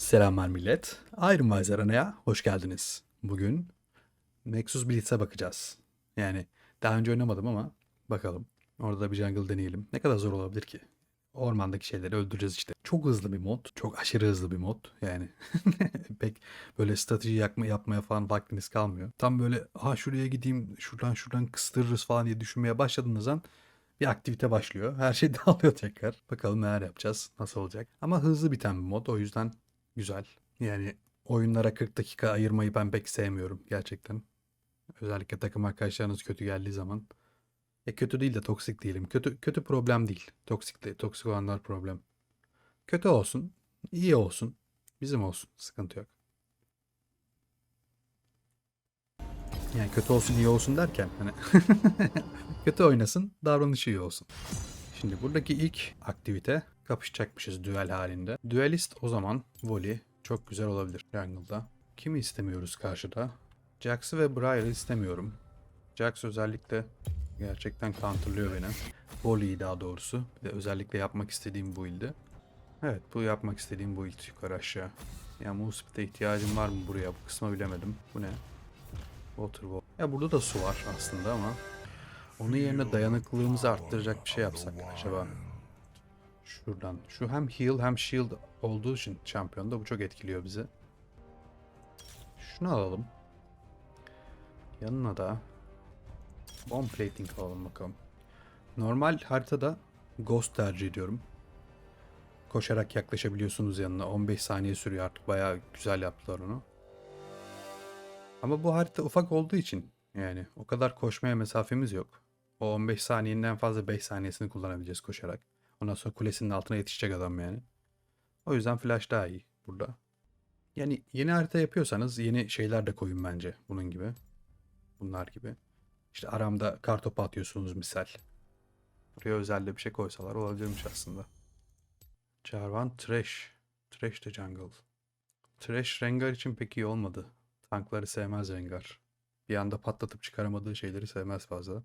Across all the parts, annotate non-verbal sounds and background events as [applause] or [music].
Selamlar millet. Iron Wise aranaya hoş geldiniz. Bugün Nexus Blitz'e bakacağız. Yani daha önce oynamadım ama bakalım. Orada da bir jungle deneyelim. Ne kadar zor olabilir ki? Ormandaki şeyleri öldüreceğiz işte. Çok hızlı bir mod. Çok aşırı hızlı bir mod. Yani [laughs] pek böyle strateji yakma, yapmaya falan vaktiniz kalmıyor. Tam böyle ha şuraya gideyim şuradan şuradan kıstırırız falan diye düşünmeye başladığınız an bir aktivite başlıyor. Her şey [laughs] dağılıyor tekrar. Bakalım neler yapacağız, nasıl olacak. Ama hızlı biten bir mod o yüzden güzel. Yani oyunlara 40 dakika ayırmayı ben pek sevmiyorum gerçekten. Özellikle takım arkadaşlarınız kötü geldiği zaman. E kötü değil de toksik değilim. Kötü kötü problem değil. Toksik de toksik olanlar problem. Kötü olsun, iyi olsun, bizim olsun. Sıkıntı yok. Yani kötü olsun iyi olsun derken hani [laughs] kötü oynasın davranışı iyi olsun. Şimdi buradaki ilk aktivite kapışacakmışız düel halinde. Duelist o zaman Voli çok güzel olabilir jungle'da. Kimi istemiyoruz karşıda? Jax'ı ve Briar'ı istemiyorum. Jax özellikle gerçekten counterlıyor beni. Voli'yi daha doğrusu. Bir de özellikle yapmak istediğim build'i. Evet bu yapmak istediğim build yukarı aşağı. Ya move speed'e ihtiyacım var mı buraya? Bu kısmı bilemedim. Bu ne? Water wall. Ya burada da su var aslında ama onun yerine dayanıklılığımızı arttıracak bir şey yapsak acaba. Şuradan. Şu hem heal hem shield olduğu için şampiyonda bu çok etkiliyor bizi. Şunu alalım. Yanına da bomb plating alalım bakalım. Normal haritada ghost tercih ediyorum. Koşarak yaklaşabiliyorsunuz yanına. 15 saniye sürüyor artık. Bayağı güzel yaptılar onu. Ama bu harita ufak olduğu için yani o kadar koşmaya mesafemiz yok. O 15 saniyenin en fazla 5 saniyesini kullanabileceğiz koşarak. Ondan sonra kulesinin altına yetişecek adam yani. O yüzden flash daha iyi burada. Yani yeni harita yapıyorsanız yeni şeyler de koyun bence bunun gibi. Bunlar gibi. İşte aramda kartopu atıyorsunuz misal. Buraya özel de bir şey koysalar olabilirmiş aslında. Jarvan Trash. Trash de jungle. Trash Rengar için pek iyi olmadı. Tankları sevmez Rengar. Bir anda patlatıp çıkaramadığı şeyleri sevmez fazla.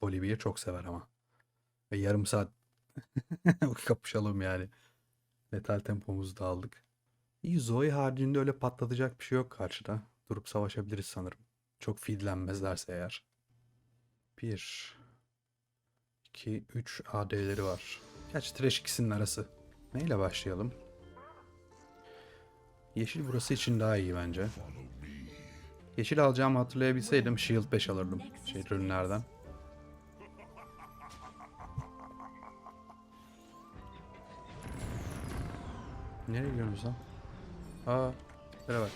Bolivya çok sever ama. Ve yarım saat [laughs] kapışalım yani. Metal tempomuzu da aldık. İyi Zoe haricinde öyle patlatacak bir şey yok karşıda. Durup savaşabiliriz sanırım. Çok feedlenmezlerse eğer. 1 2 3 AD'leri var. Gerçi trash ikisinin arası. Neyle başlayalım? Yeşil burası için daha iyi bence. Yeşil alacağımı hatırlayabilseydim Shield 5 alırdım. Şey ürünlerden. Nereye gidiyorsunuz lan? Aa, tiplere bak.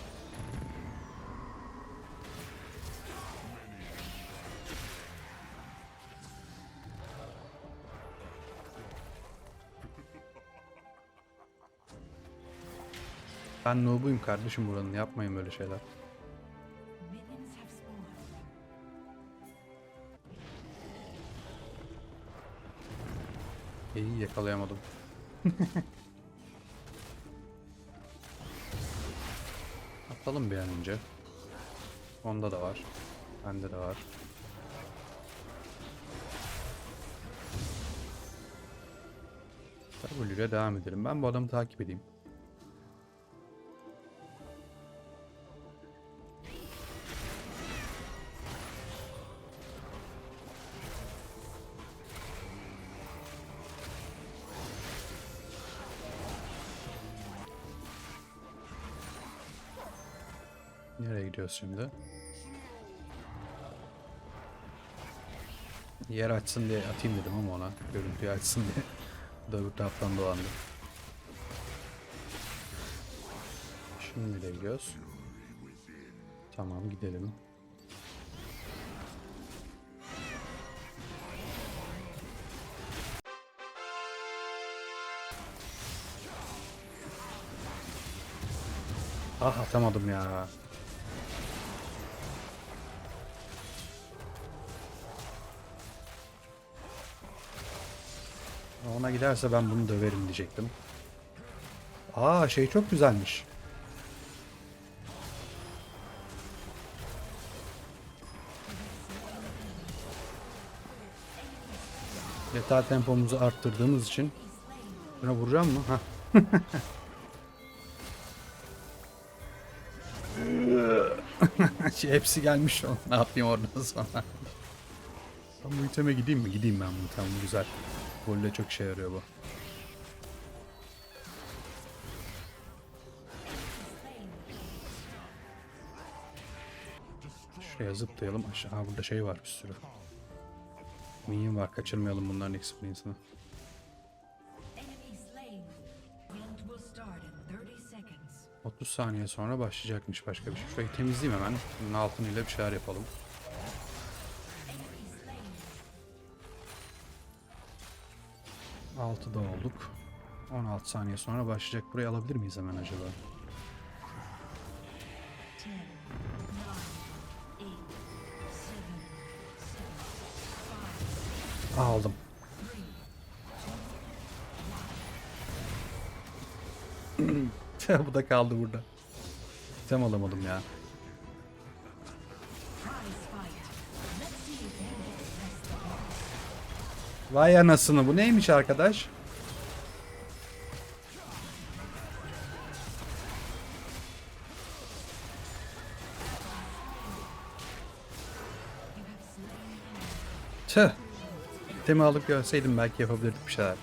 Ben noob'uyum kardeşim buranın. Yapmayın böyle şeyler. İyi yakalayamadım. [laughs] Atalım bir an önce. Onda da var. Bende de var. W ile devam edelim. Ben bu adamı takip edeyim. Gidiyoruz şimdi? Yer açsın diye atayım dedim ama ona. Görüntüyü açsın diye. Bu da öbür taraftan dolandı. Şimdi de gidiyoruz. Tamam gidelim. Ah atamadım ya. ona giderse ben bunu döverim diyecektim. Aa şey çok güzelmiş. Metal tempomuzu arttırdığımız için buna vuracağım mı? Ha. [laughs] şey, hepsi gelmiş o. Ne yapayım oradan sonra? Ben bu iteme gideyim mi? Gideyim ben bu item. Güzel. Golle çok işe yarıyor bu. Şuraya zıplayalım. Aşağı burada şey var bir sürü. Minyon var. Kaçırmayalım bunların experience'ını. Enemy slain. Round will start in 30 seconds. 30 saniye sonra başlayacakmış başka bir şey. Şurayı temizleyeyim hemen. Bunun altınıyla bir şeyler yapalım. 6'da olduk. 16 saniye sonra başlayacak. Burayı alabilir miyiz hemen acaba? 10, 9, 8, 7, Aldım. 3, [clears throat] Bu da kaldı burada. İtem alamadım ya. Vay anasını bu neymiş arkadaş? Tüh. İtemi alıp görseydim belki yapabilirdik bir şeyler.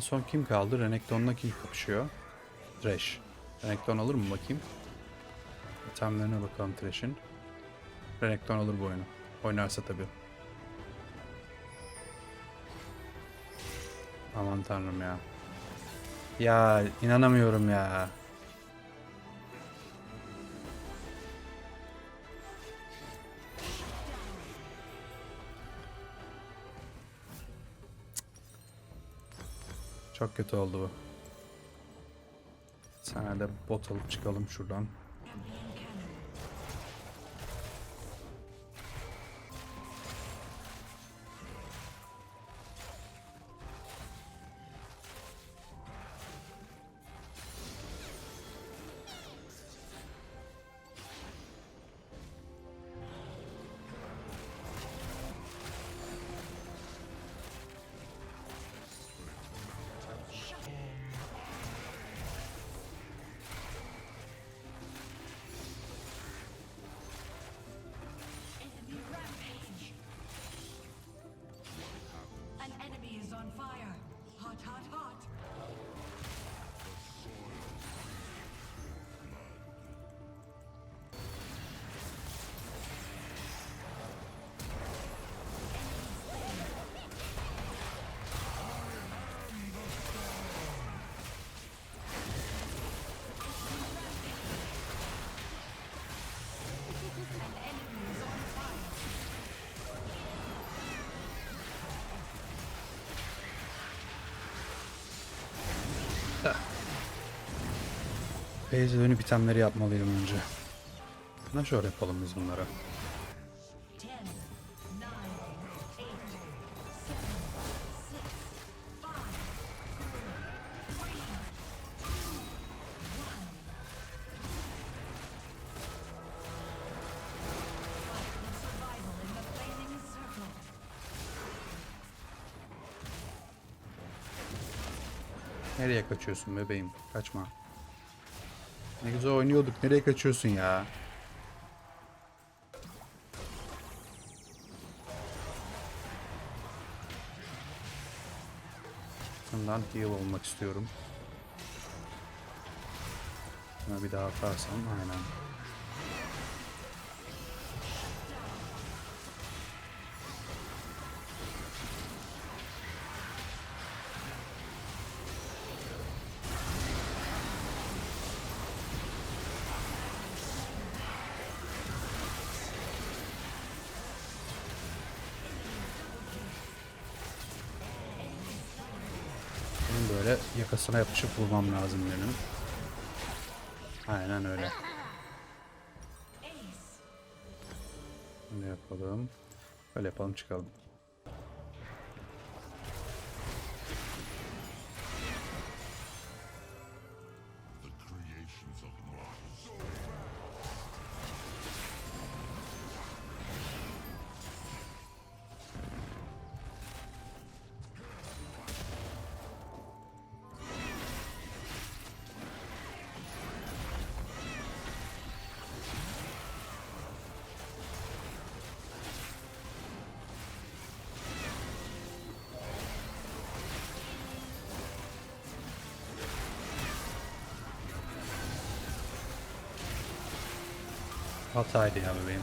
En son kim kaldı? Renekton'la kim kapışıyor? Thresh. Renekton alır mı bakayım? İtemlerine bakalım Thresh'in. Renekton alır bu oyunu. Oynarsa tabii. Aman tanrım ya. Ya inanamıyorum ya. Çok kötü oldu bu. Sana de bot alıp çıkalım şuradan. Beyze dönüp itemleri yapmalıyım önce. Nasıl yapalım biz bunlara? 10, 9, 8, 7, 6, 5, 4, 3, 2, 1. Survival in the flaming circle. Nereye kaçıyorsun bebeğim? Kaçma. Ne güzel oynuyorduk. Nereye kaçıyorsun ya? Bundan heal olmak istiyorum. Şuna bir daha atarsam aynen. Böyle yakasına yapışıp vurmam lazım benim. Aynen öyle. Bunu yapalım. Böyle yapalım çıkalım. Hataydı ya bebeğim.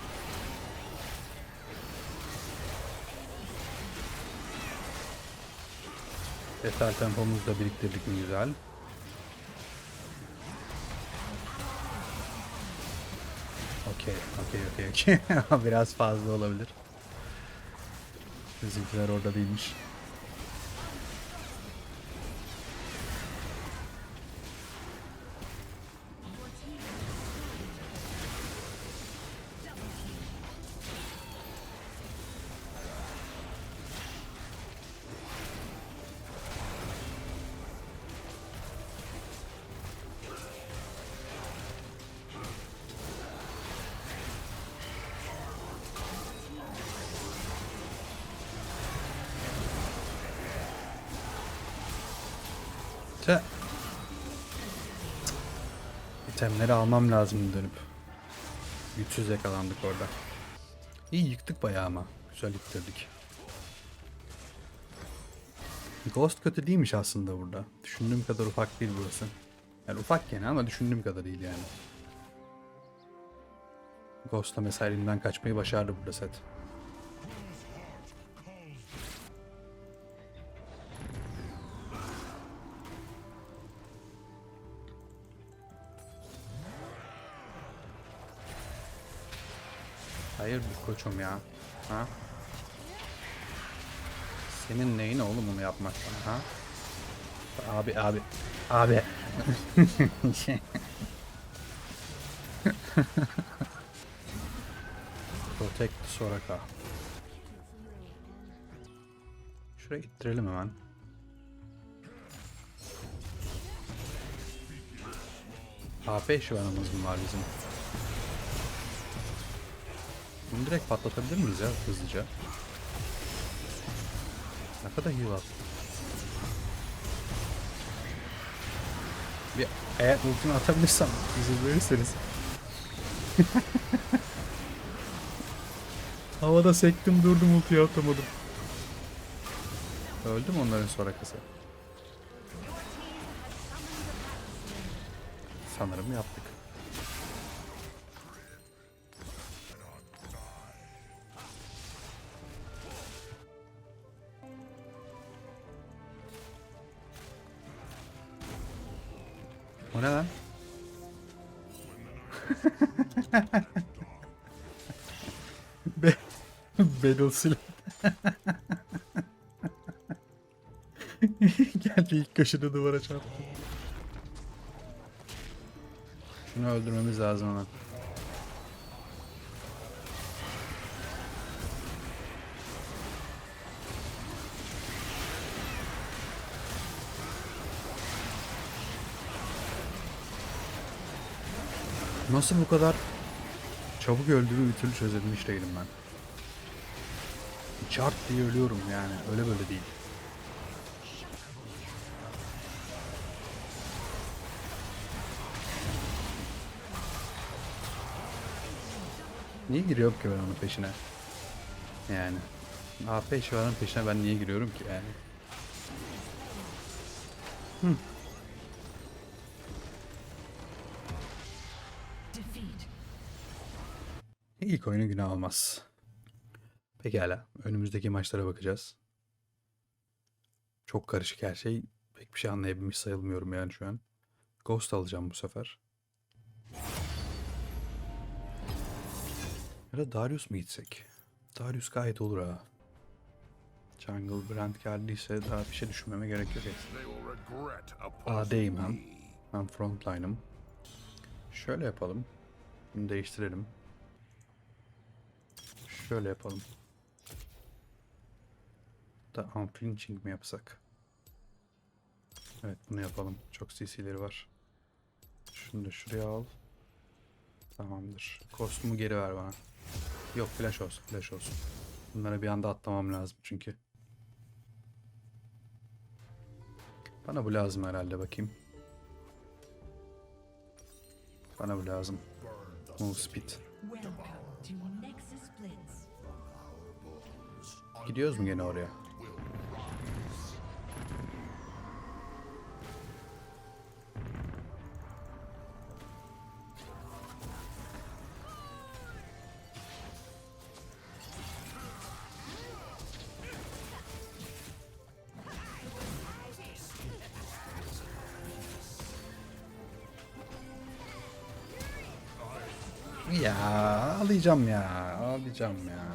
Metal tempomuzu da biriktirdik mi güzel. Okey, okey, okey, okey. [laughs] Biraz fazla olabilir. Bizimkiler orada değilmiş. İtemleri almam lazım dönüp. Güçsüz yakalandık orada. İyi yıktık bayağı ama. Güzel yıktırdık. Ghost kötü değilmiş aslında burada. Düşündüğüm kadar ufak değil burası. Yani ufak gene ama düşündüğüm kadar değil yani. Ghost'la mesela elimden kaçmayı başardı burada set. Hayır bir koçum ya. Ha? Senin neyin oğlum onu yapmak bana ha? Abi abi. Abi. [laughs] Protect Soraka. Şuraya ittirelim hemen. AP şivanımız mı var bizim? Bunu direkt patlatabilir miyiz ya hızlıca? Ne kadar heal attı. Bir eğer ultimi atabilirsem izin verirseniz. [laughs] Havada sektim durdum ultiyi atamadım. Öldü mü onların sonrakası? Sanırım yaptık. O ne lan? [laughs] Be Battlefield. [laughs] Geldi ilk kaşını duvara çarptı. Şunu öldürmemiz lazım hemen. Nasıl bu kadar çabuk öldüğümü bir türlü çözebilmiş değilim ben. Çart diye ölüyorum yani. Öyle böyle değil. Niye giriyorum ki ben onun peşine? Yani. AP şivanın peşine ben niye giriyorum ki yani? Defeat. Oyunu günah almaz. Pekala. Önümüzdeki maçlara bakacağız. Çok karışık her şey. Pek bir şey anlayabilmiş sayılmıyorum yani şu an. Ghost alacağım bu sefer. Ya da Darius mu gitsek? Darius gayet olur ha. Jungle Brand geldiyse daha bir şey düşünmeme gerek yok. Opposing hem. Ben frontline'ım. Şöyle yapalım. Bunu değiştirelim. Şöyle yapalım. Da unflinching mi yapsak? Evet bunu yapalım. Çok CC'leri var. Şunu da şuraya al. Tamamdır. Kostümü geri ver bana. Yok flash olsun flash olsun. Bunları bir anda atlamam lazım çünkü. Bana bu lazım herhalde bakayım. Bana bu lazım. Move speed. Gidiyoruz mu gene oraya? Ya alacağım ya alacağım ya.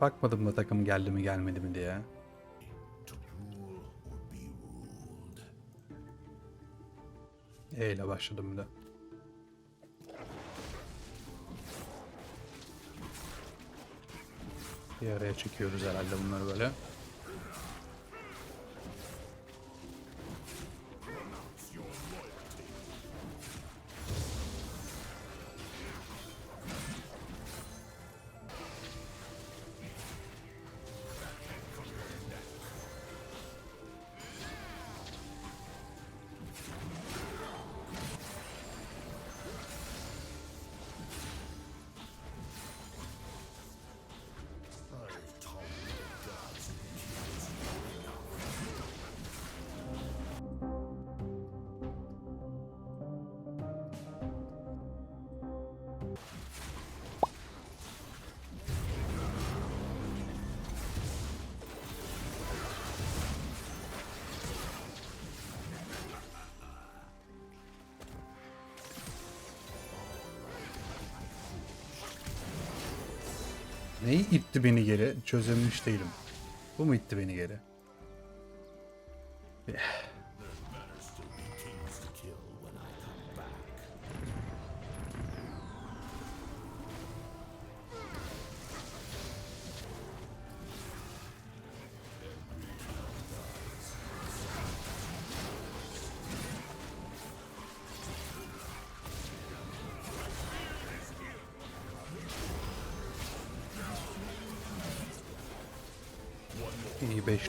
Bakmadım da takım geldi mi gelmedi mi diye. E ile başladım bir de. Bir araya çekiyoruz herhalde bunları böyle. Neyi itti beni geri? Çözülmüş değilim. Bu mu itti beni geri? İyi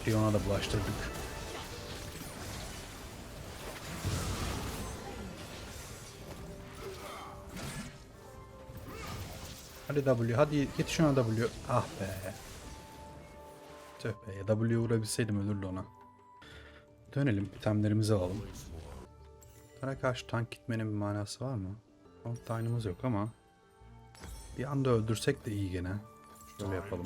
beşliği ona da bulaştırdık. Hadi W, hadi yetiş ona W. Ah be. Tüh be, W vurabilseydim ölürdü ona. Dönelim, itemlerimizi alalım. Sana karşı tank gitmenin bir manası var mı? Tank time'ımız yok ama bir anda öldürsek de iyi gene. Şöyle yapalım.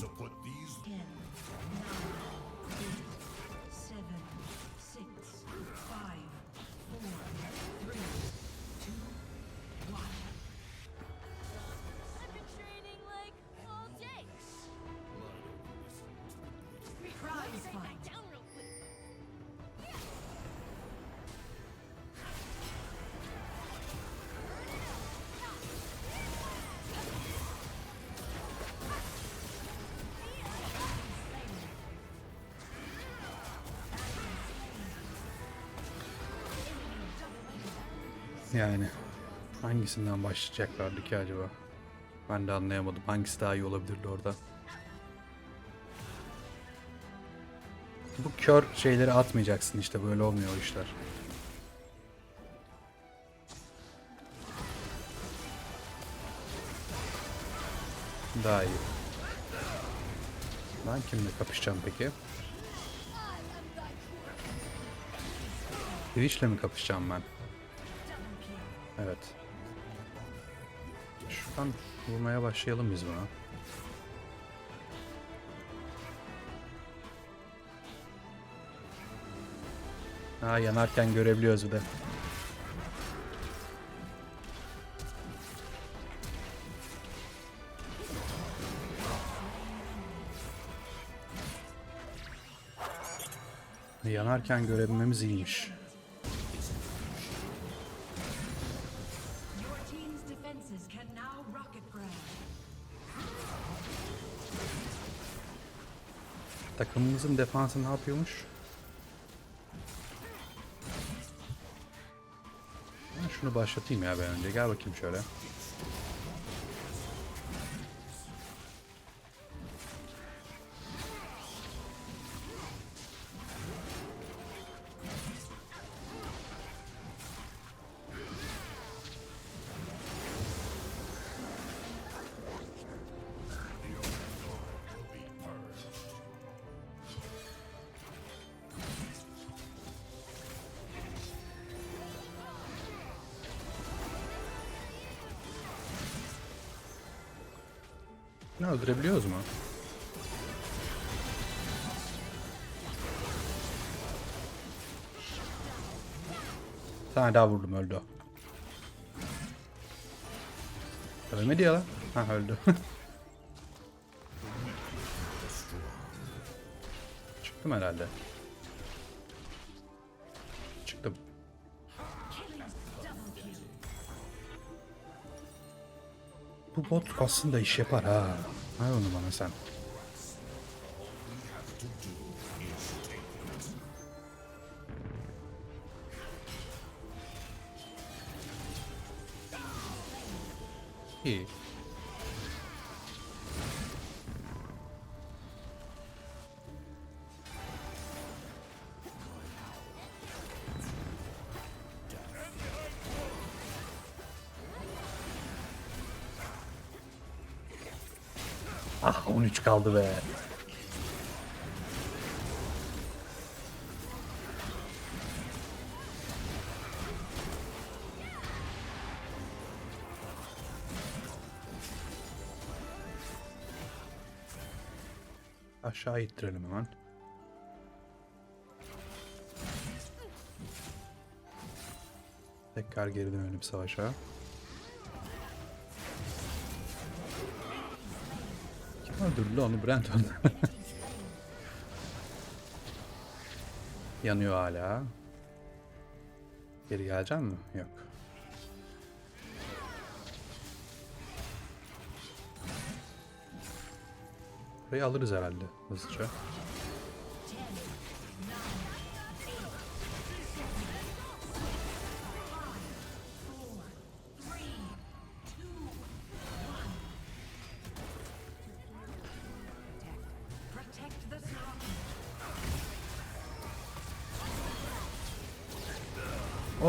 Hangisinden başlayacaklardı ki acaba? Ben de anlayamadım. Hangisi daha iyi olabilirdi orada? Bu kör şeyleri atmayacaksın işte böyle olmuyor o işler. Daha iyi. Ben kimle kapışacağım peki? Twitch'le mi kapışacağım ben? Evet. Şuradan vurmaya başlayalım biz buna. Ha yanarken görebiliyoruz bir de. Yanarken görebilmemiz iyiymiş. Takımımızın defansı ne yapıyormuş? Ben şunu başlatayım ya ben önce. Gel bakayım şöyle. Ne öldürebiliyoruz mu? Bir tane daha vurdum öldü o. Ölmedi ya lan. Ha öldü. [laughs] Çıktım herhalde. Bu bot aslında iş yapar ha. Hay onu bana sen. Ah 13 kaldı be. Aşağı ittirelim hemen. Tekrar geri dönelim savaşa. Kim öldürdü lan onu Brandon? Yanıyor hala. Geri gelecek mi? Yok. Burayı alırız herhalde hızlıca.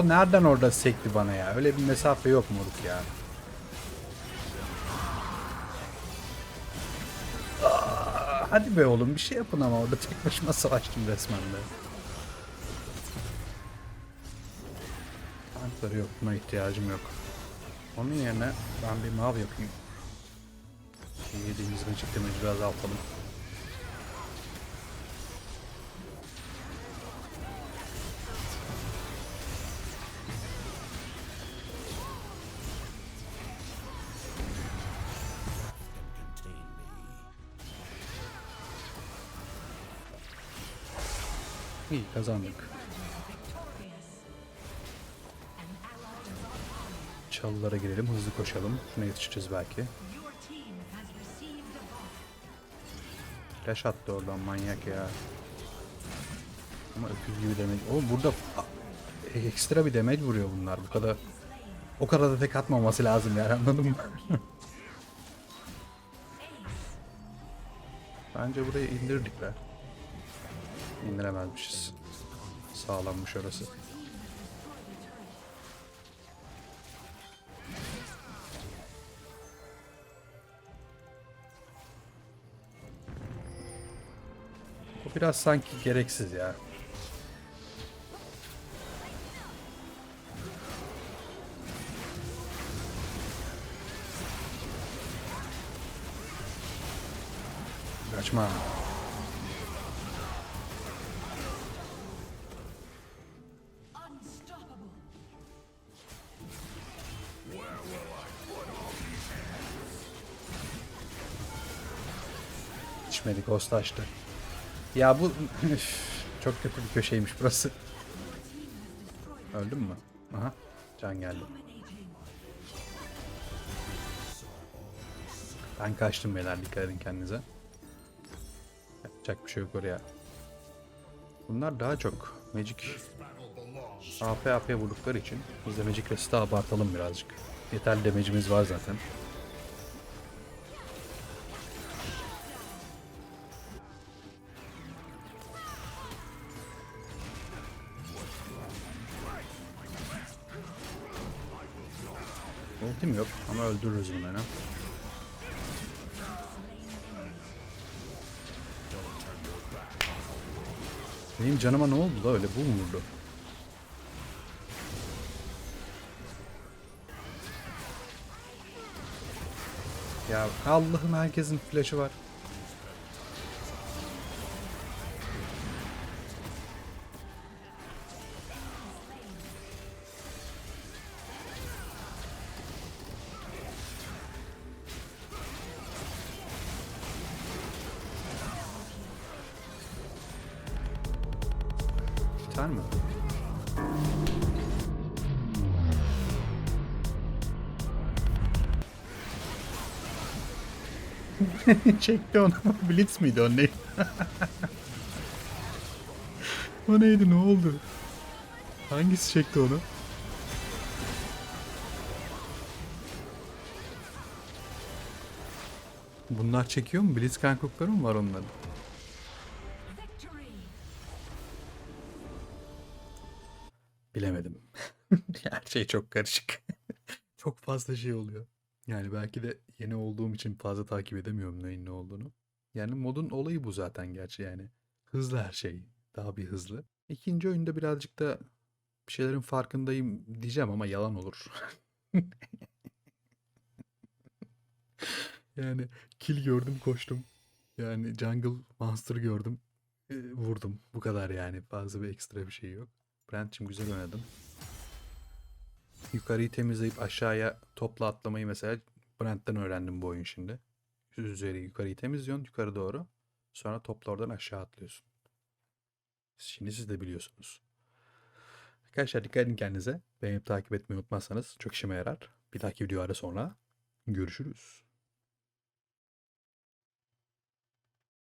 Nereden orada sekti bana ya? Öyle bir mesafe yok moruk ya. Aa, hadi be oğlum bir şey yapın ama orada tek başıma savaştım resmen de. Tankları yok buna ihtiyacım yok. Onun yerine ben bir mav yapayım. Yediğimiz damage'i biraz azaltalım. İyi kazandık. Çalılara girelim, hızlı koşalım. Şuna yetişeceğiz belki. Flash attı oradan manyak ya. Ama öküz gibi damage. Oğlum burada ekstra bir damage vuruyor bunlar. Bu kadar o kadar da tek atmaması lazım yani anladın mı? [laughs] Bence burayı indirdik be. İndiremezmişiz. Sağlanmış orası. Bu biraz sanki gereksiz ya. İçmedi Ghost açtı. Ya bu çok kötü bir köşeymiş burası. Öldün mü? Aha. Can geldi. Ben kaçtım beyler dikkat edin kendinize. Yapacak bir şey yok oraya. Bunlar daha çok Magic AP AP vurdukları için biz de Magic Resist'i abartalım birazcık. Yeterli damage'imiz var zaten. Ultim yok ama öldürürüz yine. Benim canıma ne oldu da öyle bu mu vurdu? Ya Allah'ım herkesin flash'ı var. Sefer mi? [laughs] Çekti onu. [laughs] Blitz miydi o ne? [laughs] o neydi ne oldu? Hangisi çekti onu? Bunlar çekiyor mu? Blitzcrank'lıkları mı var onların? Şey çok karışık. [laughs] çok fazla şey oluyor. Yani belki de yeni olduğum için fazla takip edemiyorum neyin ne olduğunu. Yani modun olayı bu zaten gerçi yani. Hızlı her şey. Daha bir hızlı. İkinci oyunda birazcık da bir şeylerin farkındayım diyeceğim ama yalan olur. [laughs] yani kill gördüm koştum. Yani jungle monster gördüm. e, vurdum. Bu kadar yani. Fazla bir ekstra bir şey yok. Brent'cim güzel oynadın. Yukarıyı temizleyip aşağıya topla atlamayı mesela Brent'ten öğrendim bu oyun şimdi. Üzeri yukarıyı temizliyorsun yukarı doğru. Sonra topla oradan aşağı atlıyorsun. Şimdi siz de biliyorsunuz. Arkadaşlar dikkat edin kendinize. Beğenip takip etmeyi unutmazsanız çok işime yarar. Bir dahaki videolarda sonra görüşürüz.